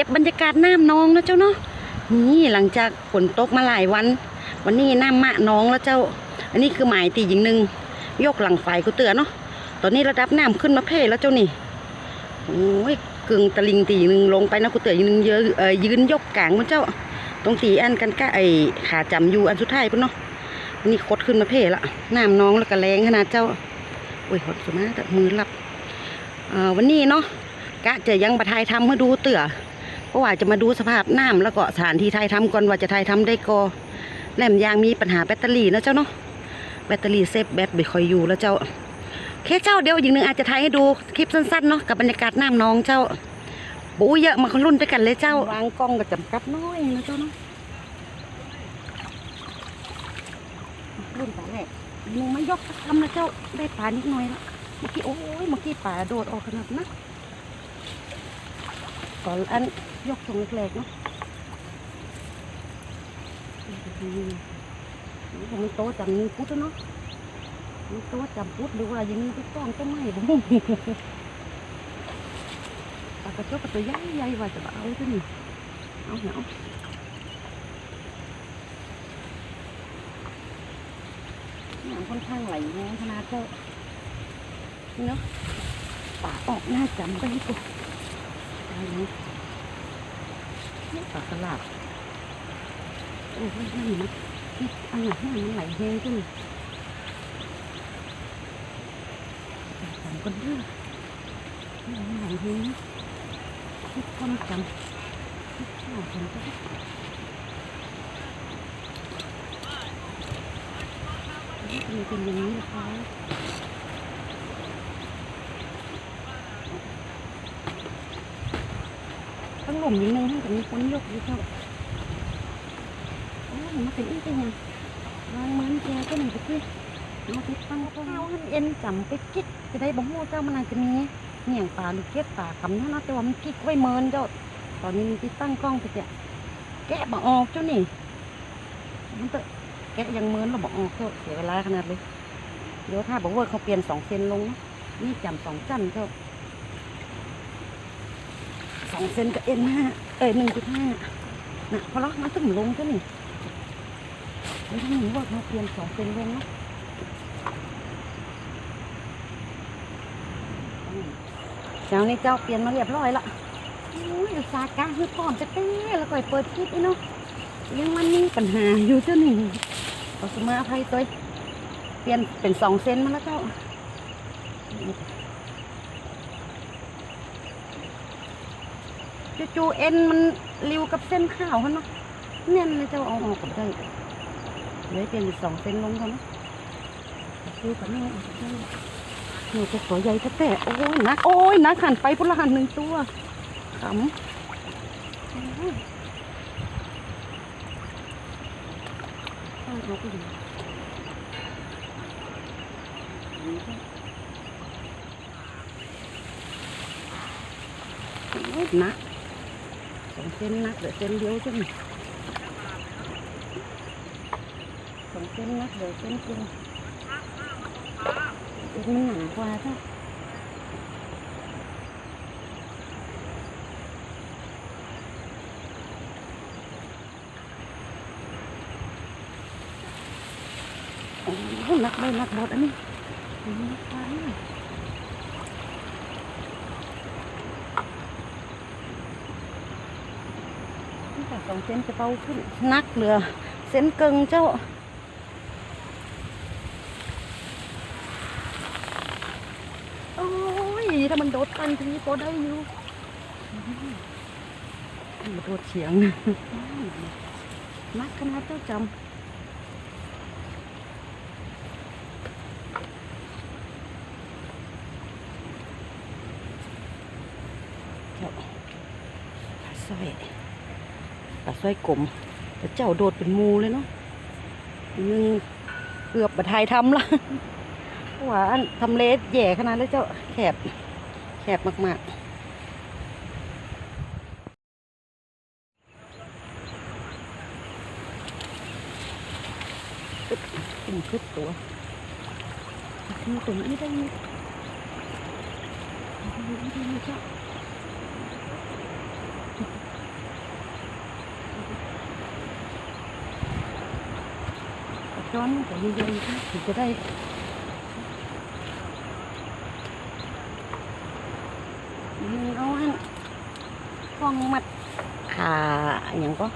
ก็บบรรยากาศน้ำนองนะเจ้าเนาะนี่หลังจากฝนตกมาหลายวัน วันนี้น้ำมะนองแล้วเจ้า อันนี้คือหมายตียิงหนึ่งยกหลังไฟกูเตือนเนาะตอนนี้ระดับน้ำขึ้นมาเพ่แล้วเจ้านี่โอ้ยกึ่งตะลิงตียิงหนึ่งลงไปนะกูเตือนยิงหนึ่งเยอะยืนยกกลางมันเจ้าตรงตีอันกันก้าไอขาจำอยู่อันสุดท้ายปุ่นเนาะอันนี่คดขึ้นมาเพ่ละน้ำนองแล้วก็แรงขนาดเจ้าโอ้ยหดสุดนะแต่มือหลับอ่อวันนี้เนาะกะจะยังประทายทำให้ดูเตื่อ เพราะว่าจะมาดูสภาพน้ำแล้วก็สถานที่ไทยทำก่อนว่าจะไทยทำได้ก็แหลมยางมีปัญหาแบตเตอรี่นะเจ้าเนาะแบตเตอรี่เซฟแบตไม่ค่อยอยู่แล้วเจ้าแค่เจ้าเดียวอีกหนึ่งอาจจะถ่ายให้ดูคลิปสั้นๆเนาะกับบรรยากาศน้ำน้องเจ้าปูเยอะมาคนรุ่นด้วยกันเลยเจ้าวางกล้องก็จำกัดน้อยนะเจ้าเนาะรุ่นปลาแรกหนึ่งไม่ยกสักคำนะเจ้าได้ปลานิดหน่อยละเมื่อกี้โอ้ยเมื่อกี้ป่าโดดออกขนาดนะตอนอัน ยกทรงเล็กๆเนาะผมโตจำมีพุทธเนาะมีโตจำพุทธดูอะไรอย่างนี้ที่ต้องต้นไม้ผมปากกระจกตัวใหญ่ใหญ่ว่าจะเอาตัวนี้เอาเหนาน้ำค่อนข้างไหลแรงขนาดเจ้าเนาะป่าออกหน้าจำไปให้กูตายแล้ว ป่ากระลาบโอ้ยนี่นะนี่อันไหนให้มันไหลแห้งขึ้นจำกันด้วยนี่มันไหลแห้งคิดความจำคิดข้าวจำก็ได้นี่เป็นอย่างนี้นะคะ ทั้ง หลุมนิดนึงให้กับมีคนยกอยู่เท่าโอ้ยมาเป็นอีกยังวางมันแกก็หนึ่งตะกี้มาติดตั้งก็เอาหันเอ็นจำไปกิ๊กจะได้บ่ฮู้เจ้ามันอาจจะมีเหนี่ยงปลาหรือเก็บปลาคำนี้นะแต่ว่ามันกิ๊กไว้เมินเจ้าตอนนี้มันติดตั้งกล้องไปเจ้ะแกะบ่ออกเจ้านี่มันเตะแกะยังเมินเราบ่ออกเจ้าเสียเวลาขนาดเลยเดี๋ยวถ้าบอกว่าเขาเปลี่ยนสองเซนลงนะนี่จำสองจันเจ้า องเซนกับเอ็นห้าเอ้ยหนึ่งจุดห้านะพอละมันตึงลงซะนี่ไม่ต้องหนีว่าเราเปลี่ยนสองเซนลงนะเจ้านี่เจ้าเปลี่ยนมาเรียบร้อยละอุ้ยอุตสาห์กะคือก่อนจะเต้แล้วก็เปิดคลิปอีเนาะยังมันมีปัญหาอยู่เจ้านี่ขอสมาภัยตัวเปลี่ยนเป็นสองเซนมาแล้วเจ้า จู่ๆเอ็นมันริวกับเส้นข้าวเขาเนาะแน่นเลยเจ้าเอาออกกับได้เหลยเปลี่ยนเป็นสองเส้นลงเขาเนาะดูกันนี่เอาไปได้หนูจะตัวใหญ่แท้ๆโอ้ยนักโอ้ยนักหันไปพุละหันหนึ่งตัวขำโอ้ยตั้งเขาก็ดีโอ้ยหนักสองเส้นนักเหลือเส้นเดียวใช่ไหมสองเส้นะ โอ้โหนักได้นักบดอันนี้อันนี้นักปลาเนี่ยนี่ สองเส้นจะเบาขึ้นนักเหลือเส้นเกิงเจ้าโอ้ยถ้ามันโดดกันทีนี้พอได้อยู่มันโดดเฉียงนักขนาดเจ้าจำเจ้าปลาสร้อย ปลาสร้อยกลมแต่เจ้าโดดเป็นหมูเลยเนาะนึงเกือบบัทายทำละเพราะว่าอันทำเลแย่ขนาดแล้วเจ้าแคบแคบมากๆอึ๊บขึ้นคึบตัวขึ้นตัวนี้ได้ไหมได้ไหมเจ้า จอนแต่ใหญ่ๆถึงจะได้อืมเอาอันฟองมัดขาอย่างก็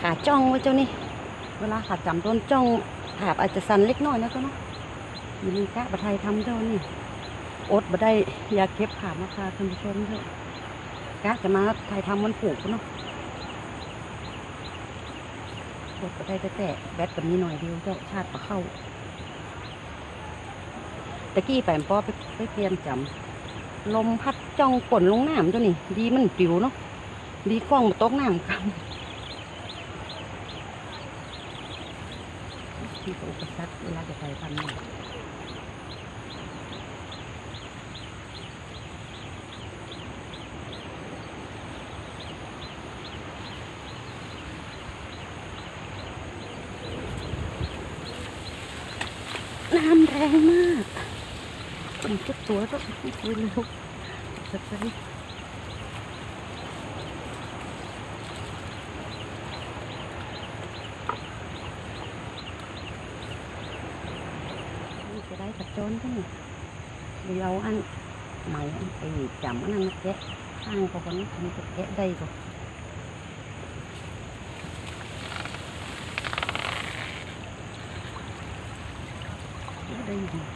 ขาจ้องไว้เจ้านี่ เวลาขาจำต้นจ้องขาอาจจะสั่นเล็กน้อยนะเจ้าเนาะอยินกะบะไทยทำเจ้านี่อดบะได้อยาเก็บขามาคาคุณผู้ชมเถอะกะจะมาไทยทำมันผูกเนาะ อดก็ได้แต่แต่แบตกับนี้หน่อยเดียวเจ้าชาติปะเข้าตะกี้แปมปอไปไปเปลี่ยนจำลมพัดจ้องกลนลงน้ำเจ้านี่ ดีมันปิวเนาะดีกล้องมาตกน้ำกันที่อุปสรรคเวลาจะไปทำเนี่ย งมากมันจุดตัวก็ไม่คุยเร็วสักทีนี่จะได้กระโจนก็นี่เดี๋ยวเอาอันใหม่อันไอ้จำอันนั้นมาแกะข้างก็คนนี้มันจะแกะได้ก็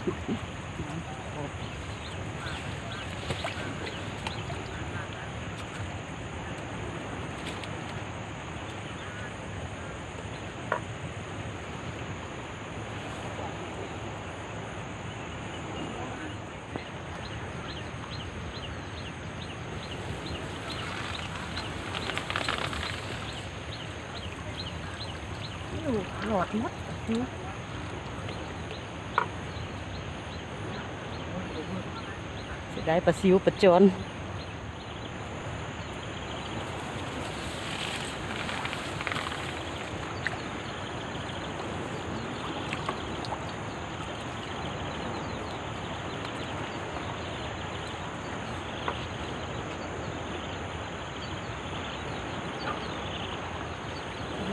ได้อยู่โอ้ อยู่หลอดหมดนะจะ ได้ปลาซิวปลาจอน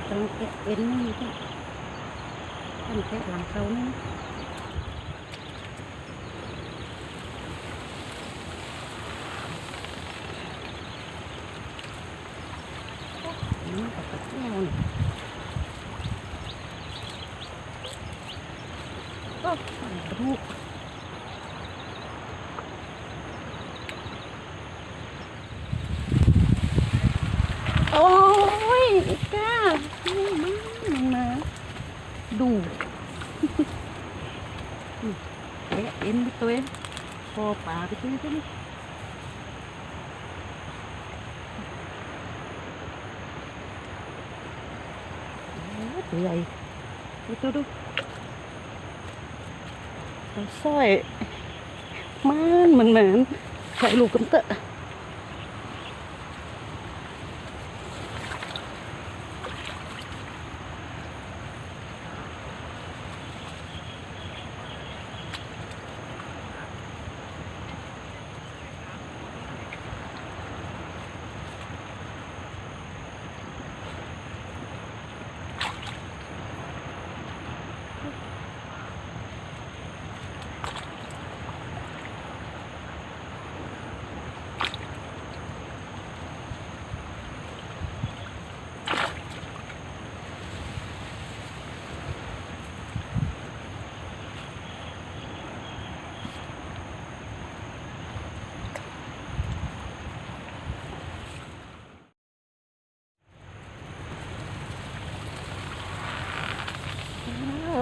ต้องแกะเอ็นนี่ต้องแกะหลังเขานี่นะนี่กับกระแก้วนี่โอ้กระดูกโอ้ยอีกานี่มามันมาดู แกะเอ็นไปตัวเองพอปลาไปตัวเอง ตัวใหญ่ดูดูดูใสร้อยมันเหมือนเหมือนใส่ลูกกันเตอะ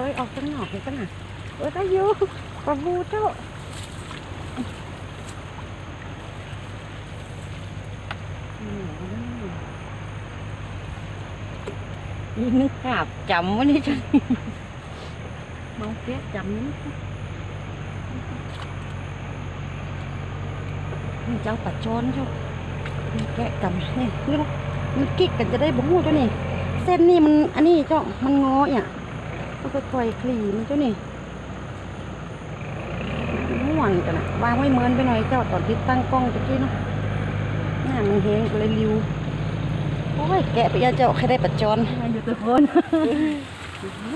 เออกกันหนอกเลยกันน่ะเออได้อยู่ปลาบูเจ้ายิงนึกกาบจำวันนี้จังเมาเฟียจำนี่เจ้าปัดจอนเจ้าแกะจำนี่นี่มันกิ๊กกันจะได้บ่หูเจ้านี่ เส้นนี่มันอันนี้เจ้ามันงออะ ค่อยๆคลี่มันเจ้านี่ม่วนกันนะวางไว้เมินไปหน่อยเจ้าตอนที่ตั้งกล้องตะกี้เนาะหน้ามันเฮงก็เลยริวโอ้ยแกะไปยาเจ้าใครได้ปัดจอนอยู่ทุกคน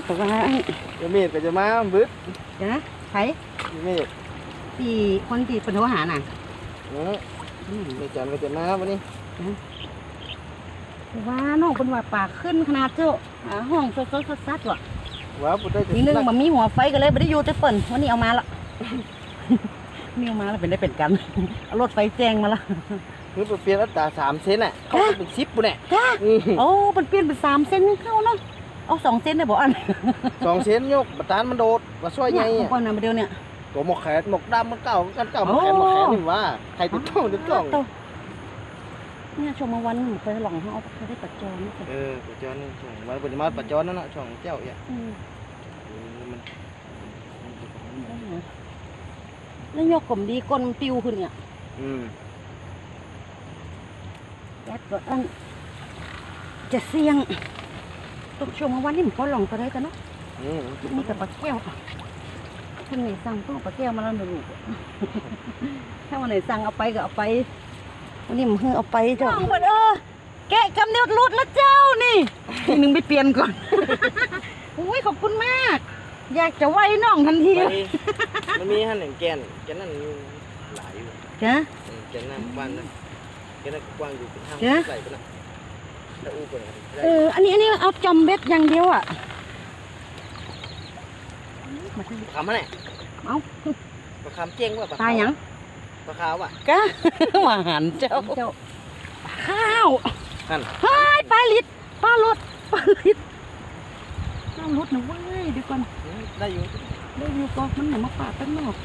แต่ว่าเดี๋ยวเมดก็จะมาบึดเดี๋ยวนะใครเมดที่คนที่เป็นโทรหาน่ะอืมอืมเมดจันก็จะมาวันนี้แต่ว่าน้องเป็นว่าปากขึ้นขนาดเจ้าหาห้องซดๆซัดๆว่ะ ว้าปุได้จะทีนึงนักมันมีหัวไฟก็เลยไม่ได้อยู่แต่เปิ่นวันนี้เอามาละนี่เอามาแล้วเป็นได้เป็นกันเอารถไฟแจ้งมาละคือเปลี่ยนอัตราสามเซนอะเขาจะเป็นสิบปุ่นแหละจ้าอืมโอ้มันเปลี่ยนเป็นสามเซนเข้าเนาะเอาสองเซนได้บ่อันสองเซนยกบัตานมันโดดว่าช่วยไงเนี่ยอะก่อนนะมาเดียวเนี่ยตัวหมกแขนหมกดำมันเก่ากันเก่าหมกแขนโอ้หมกแขนนี่ว่าใครติดต้องติดต้อง เาเนี่ยชมมาวันหนูไปหลองเขาเอาไปได้ปัจจอนนี่สิเออปัจจอนนี่ช่องวันปฏิมาปัจจอนนั่นน่ะช่องเจ้าอะอืมเออมันได้นะแล้วยกกลมดีก้นมันปิวขึ้นเนี่ยอืมแอดก็อันจะเสี่ยงต้องชมมาวันนี่มันก็ลองก็ได้กันเนาะอืมนี่กับปลาแก้วท่านไหนสั่งต้องเอาปลาแก้วมาแล้วหนูลูกถ้าวันไหนสั่งเอาไปก็เอาไปวั นนี้มันเพิ่งเอาไปเจ้าเปิดเออแกะกำเนียวรุดแล้วเจ้านี่ทีหนึ่งไปเปลี่ยนก่อนอุ้ยขอบคุณมาก อยากจะไหวน้องทันทีไปมันมีหันหนึ่งแกนแกนนั่นหลายอยู่จ้ะเออแกนนั่นกว้างนะแกนนั่นกว้างอยู่เป็นห้างเจ๊ใส่ไปนะแล้วอู้กันนะเอออันนี้อันนี้เอาจอมเบ็ดอย่างเดียวอะมาทางนี้คำอะไรเอาปลาคำเจ้งว่าปลาตายหยัง ปลาขาวอะกะหวานเจ้าเจ้าข้าวนั่นเฮ้ยปลาลิดปลาลดปลาลิดปลาลดนะเว้ยเดี๋ยวก่อนอืมได้อยู่เดี๋ยวอยู่ก่อนมันหนามาปาดตั้งนอก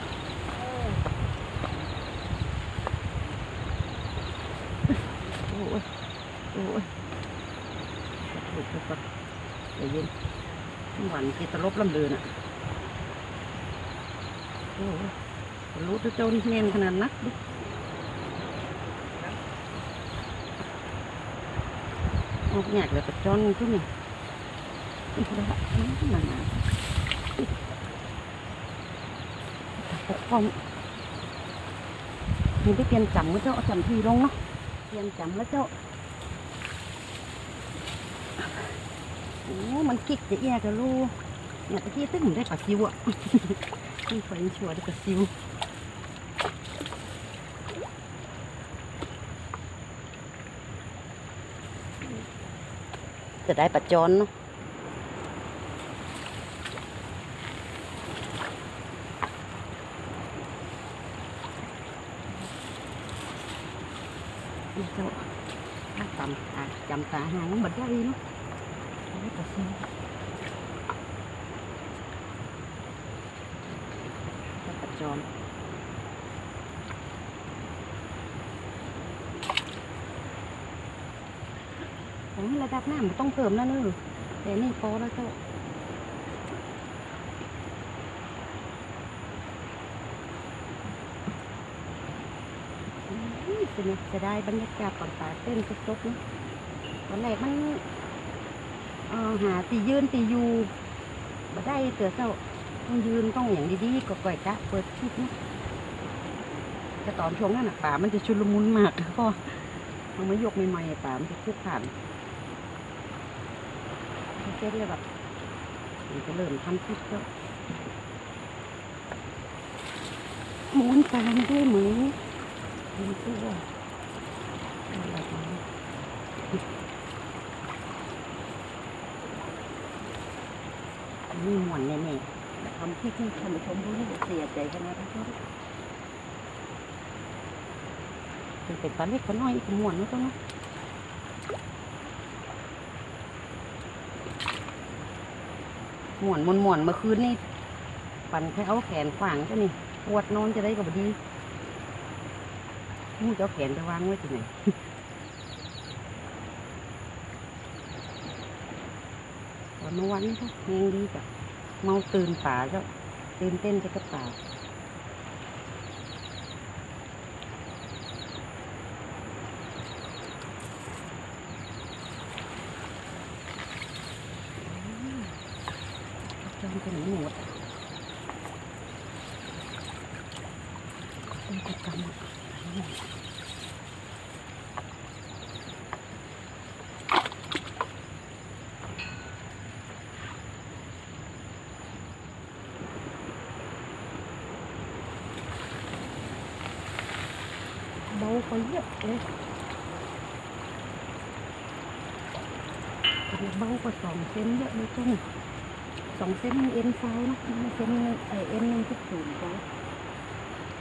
โอ้ยโอ้ยหลุดไปก่อนเดี๋ยวเย็นหวานกิตลบลำเดินอะโอ้ย รู้ตัวเจ้านี่เนียนขนาดนักออกแยกเลยกับจอนทุกนี่อีกแล้วอะอืมนั่นน่ะปกป้องนี่ไปเปลี่ยนจำแล้วเจ้าจำทีลงเนาะเปลี่ยนจำแล้วเจ้าโอ้มันกิกจะแย่กับลูกเนี่ยตะกี้ตึ้งได้ปลาซิวอะ นี่ไฟชัวร์ได้ปลาซิว จะได้ปัจจอนเนาะนี่เจ้าตำตาจำตาหางบัดได้เนาะได้ปัจจอนได้ปัจจอน ของระดับน้ำมันต้องเพิ่มแล้วเนอะแต่นี่พอแล้วเจ้าอื้อเป็นไงจะได้บรรยากาศก่อนตาเต้นสดๆนะตอนแรกมันหาตียืนตีอยู่มาได้เตือเจ้าต้องยืนต้องอย่างดีๆก็ก่อยจ้ะเปิดคลิปนะแต่ตอนช่วงนั้นป่ามันจะชุลมุนมากเพราะมันมายกใหม่ๆป่ามันจะคุกผ่าน เจ๊เลยแบบมันจะเริ่มทำคลิปแล้วม้วนตามด้วยหมือมีตัวอะไรนะนี่หมวนแน่ๆแต่ทำที่ที่ท่านผู้ชมรู้นี่เสียใจขนาดนั้นเป็นเป็นปลาเล็กปลาน้อยอีกหมวนนะตัวเนาะ หมวนหมวนหมวนเมื่อคืนนี่ปั่นแค่เอาแขนขวางก็นี่ปวดนอนจะได้กับดีมึงจะเอาแขนไปวางไว้ที่ไหนวันเมื่อวันนี้ก็ยังดีจ้ะเมาตื่นป่าเจ้าตื่นเต้นจะกับป่า đâu có nhập đấy còn bao có sòng sen nữa đấy chung sòng sen em sao nó sen em em thích thử quá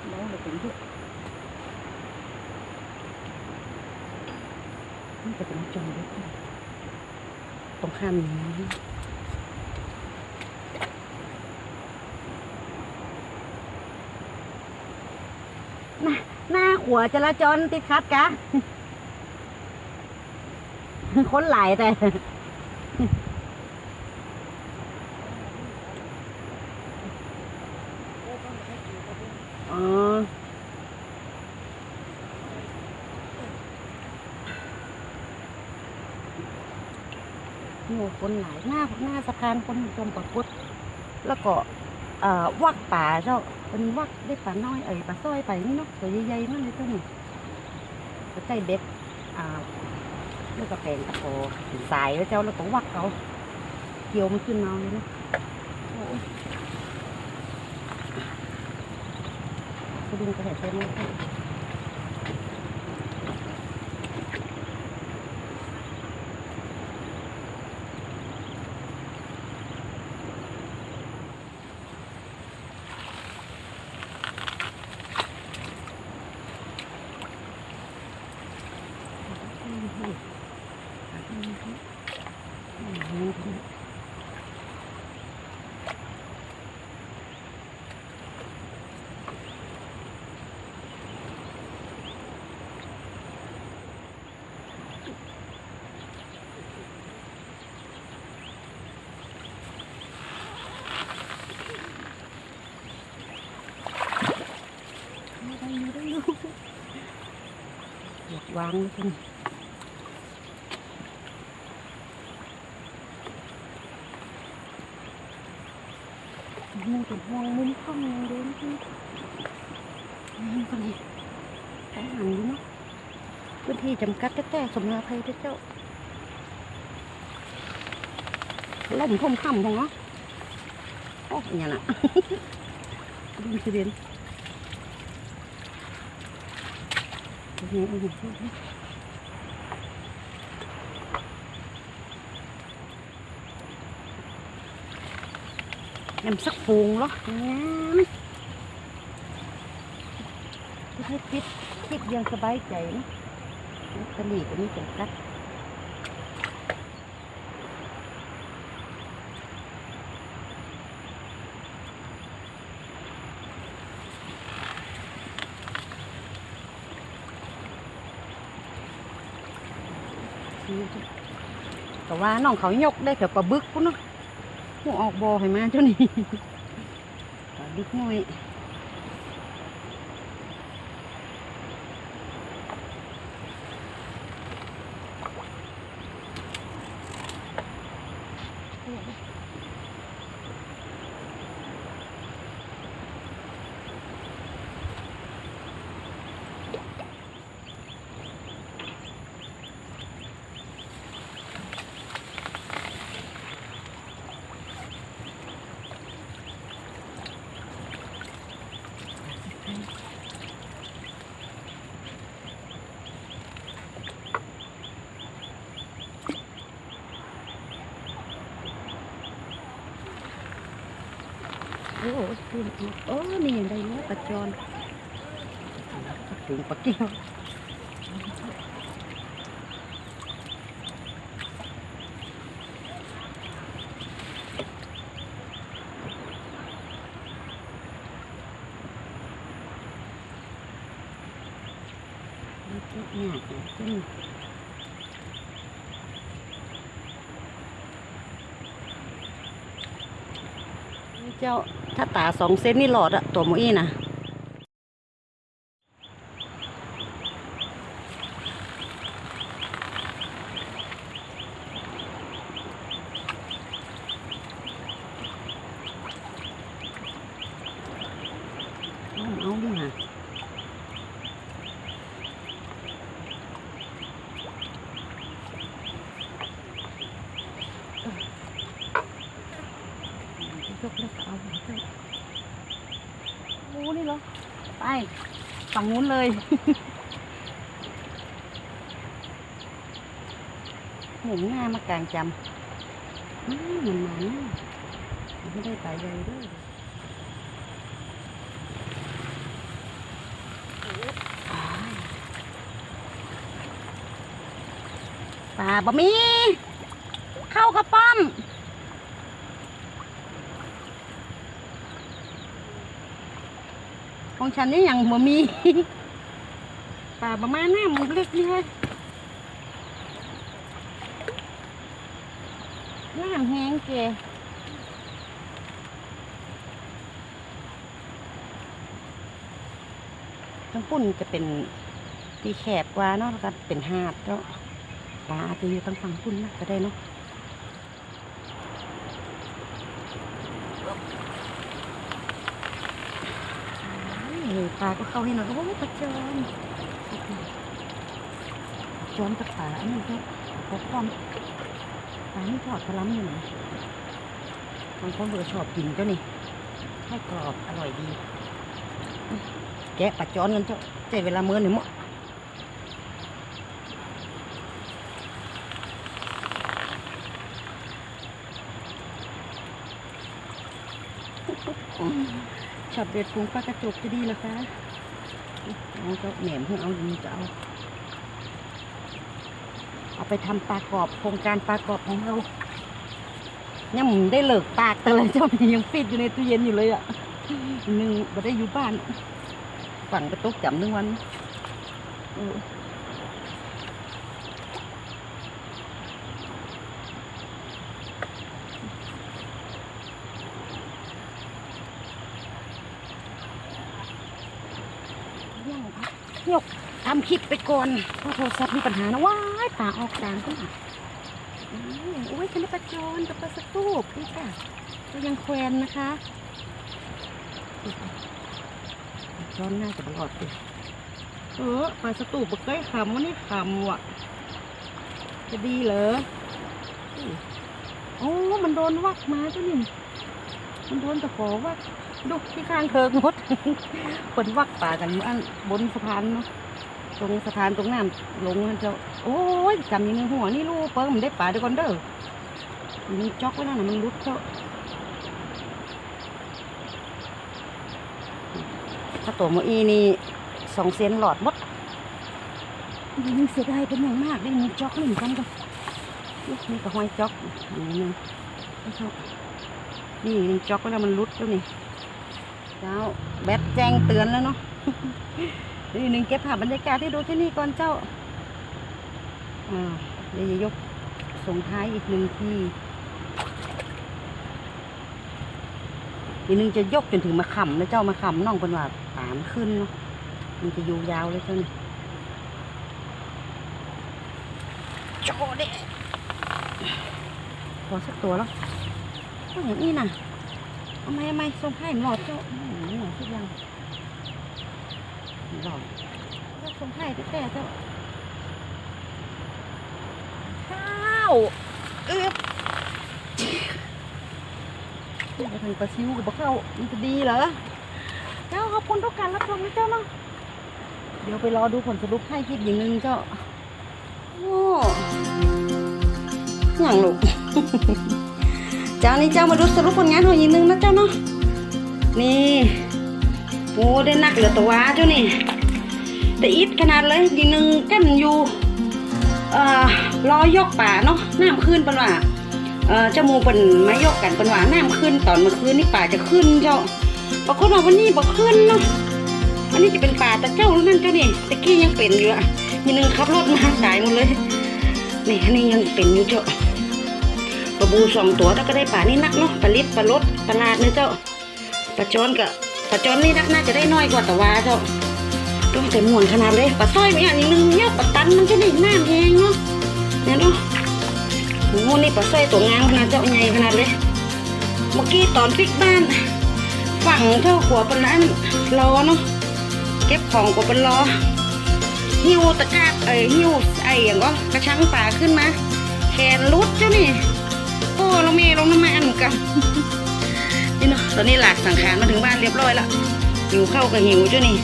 กว่าสองเลยเนี่ยสองเซนเอ็นไซน์นะเซนเออเอ็นหนึ่งจุดศูนย์ไปเบาเลยถึงเยอะนี่จะเป็นจมเล็กนะตรงข้ามนี้หน้าหน้าขัวจราจรติดขัดกะ คนหลายแต่ อ๋อ โอ้คนหลายหน้าหน้าสะพานคนชมปรากฏแล้วก็วักป่าเจ้าเป็นวักได้ป่าน้อยเอ้ยป่าซ้อยไปนี่เนาะตัวใหญ่ๆนั่นเลยเจ้านี่ก็ใจเบ็ดอ่าแล้วก็แปลงตะโพสายแล้วเจ้าแล้วก็วักเขาเกี่ยวมันขึ้นมาเลยนะโอ้ยกระดุมกระแหเต็มเลย อยาก วางเลยคุณมึงเป็นห่วงมุมข้องเดินที่นี่คนนี้ต้องหันดูเนาะพื้นที่จำกัดแต่สมนาภัยเจ้าล่มท่มค่ำของเนาะโอ้ยเนี่ยน่ะดูสิเด่น นี่เอาอยู่ที่นี่ยำสักฟูงเหรองามให้คิดคิดยังสบายใจนะตะหลีกอันนี้จำกัด แต่ว่าน้องเขายกได้แต่ปลาบึกปุ๊เนาะหัวออกบอให้มาเจ้านี่ปลาบึกน้อย โอ้โหคุณโอ้นี่ยังได้เนื้อปลาจอนปลาถุงปลาแก้ยวเนี่ยขึ้นเจ้าถ้าตา สองเซนนี่หลอดอะตัวมุ้ยนะ ฝั่งนู้นเลย หมุนหน้ามากลางจำมันมันไม่ได้ไปหญ่ด้วยปลาบะมี เข้ากระป้อม ของฉันนี่ยังบ่มีปลาประมาณหน้ามันเล็กนี่ฮะน้ำแห้งเจทั้งปุ่นจะเป็นตีแคบกว่าเนาะแล้วก็เป็นหาดเนาะปลาจะอยู่ทั้งฝั่งปุ่นนะก็ได้เนาะเฮ้ย ปลาก็เข้าให้หน่อยโอ้ยปลาจอมจอมกับปลาอันนี้ก็พบความปลานี่ทอดกระล้ำอยู่ไหนบางคนเบื่อชอบกินก็นี่ให้กรอบอร่อยดี แกะปลาจอนกันเจ้าใจเวลาเมื่อหนึ่งมั้ง ชอบเด็ดผงปลากระจกจะดีเหรอคะเอาก็แหนมเพื่อเอาดีจะเอาเอาไปทำปลากรอบโครงการปลากรอบของเรายังมึได้เลิกปากแต่ละเจ้ามียังปิดอยู่ในตู้เย็นอยู่เลยอะหนึ่งบ่ได้อยู่บ้าน ฝังไปตกจำหนึ่งวันเออยังยกทำ คลิปไปก่อนเพราะโทรศัพท์มีปัญหานะว้ายป่าออกกลางก็มาอืมโอ้ยฉันได้ปลาจอนกับปลาสตูปนี่ค่ะก็ยังแควนนะคะปลาจอนน่าจะรอดดิเออปลาสตูปบ่เคยคำว่านี่คำว่ะ จะดีเหรออุ้ยโอ้ มันโดนวักมาเจ้านี่มันโดนตะขอวักดูที่ข้างเคิงมดคนวักป่ากันอันบนสะพานเนาะ ตรงสะพานตรงน้ำลงนั่นเจ้าโอ้ยจำอยังในหัวนี่ลูกเปิ้ลมันได้ป่าเดี๋ยวก่อนเด้อมีจอกไว้แล้วนะมันรุดเจ้าถ้าตัวหมออีนี่สองเซนหลอดหมดยิงเสียดายเป็นอย่างมากได้มีจอกหนึ่งกันกันนี่ก็ห้อยจอกอันนี้หนึงนี่ครับนี่มีจอกไว้แล้วมันรุดแล้วนี่เจ้าแบตแจ้งเตือนแล้วเนาะ นี่หนึ่งเก็บภาพบรรยากาศให้ดูที่นี่ก่อนเจ้าอ่าเดี๋ยวยกส่งท้ายอีกหนึ่งทีอีกหนึ่งจะยกจนถึงมาขำนะเจ้ามาขำน้องเป็นว่าตามขึ้นเนาะมันจะอยู่ยาวเลยเจ้านี่โจเด้พอสักตัวแล้วก็อย่างนี้นะทำไมทำไมส่งให้หลอดเจ้าอืมหลอดทุกอย่าง หลอดแล้วส่งให้แต่แต่เจ้าข้าวเอ๊บนี่ไปทางปลาซิวกับปลาเข้ามันจะดีเหรอเจ้าขอบคุณทุกการรับชมนะเจ้าเนาะเดี๋ยวไปรอดูผลสรุปให้คลิปอย่างหนึงเจ้าโอ้อย่างลูกเจ้านี่เจ้ามาดูสรุปผลงานของยิงนึงนะเจ้าเนาะนี่ โอ้ได้นักเหลือตัวเจ้านี่แต่อิดขนาดเลยยิงนึงกันอยู่เอ่อรอยกป่าเนาะน้ำขึ้นเป็นว่าเอ่อเจ้ามูเป็นมายกกันเป็นว่าน้ำขึ้นตอนเมื่อคืนนี่ป่าจะขึ้นเจ้าปรากฏว่าวันนี้บ่ขึ้นเนาะอันนี้จะเป็นป่าแต่เจ้านั่นเจ้านี่ตะกี้ยังเป็นอยู่อะยิงนึงขับรถมาสายหมดเลยนี่อันนี้ยังเป็นอยู่เจ้าปลาบูสองตัวถ้าก็ได้ป่านี่นักเนาะปลาลิดปลาลดปลาลาดเนื้อเจ้าปลาจอนกับ ปลาจอนนี่นักน่าจะได้น้อยกว่าแต่ว่าเจ้าต้องแต่ม่วนขนาดเลยปลาสร้อยไม่อย่างหนึงเนี่ยปลาตันมันจะได้น้ำแห้งเนาะเนี่ยเนาะโอ้โหนี่ปลาสร้อยตัวงามขนาดเจ้าใหญ่ขนาดเลยเมื่อกี้ตอนพลิกบ้านฝั่งเท่าหัวปลานั้นรอเนาะเก็บของกว่าปลารอหิ้วตะกร้าเอ้ยหิ้วไอ้อย่างก็กระชังป่าขึ้นมาแขนรุดเจ้านี่โอ้เราเมย์ลงน้ำมันกัน นี่เนาะตอนนี้หลากสังขารมาถึงบ้านเรียบร้อยละหิวเข้ากับหิวเจ้านี่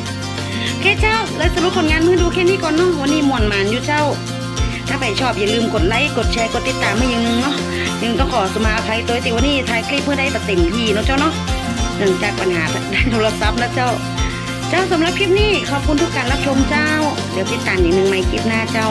โอเคเจ้าเลยสรุปผลงานมือดูแค่นี้ก่อนเนาะวันนี้มวนหมานอยู่เจ้า ถ้าใครชอบอย่าลืมกดไลค์กดแชร์กดติดตามให้ยังนึงเนาะยังต้องขอสมาอภัยตัวติวันนี้ถ่ายคลิปเพื่อได้ประเต็มที่เนาะเจ้าเนาะเนื่องจากปัญหาได้โทรศัพท์นะเจ้า เจ้าสำหรับคลิปนี้ขอบคุณทุกการรับชมเจ้า เดี๋ยวติดตามอย่างหนึ่งใหม่คลิปหน้าเจ้า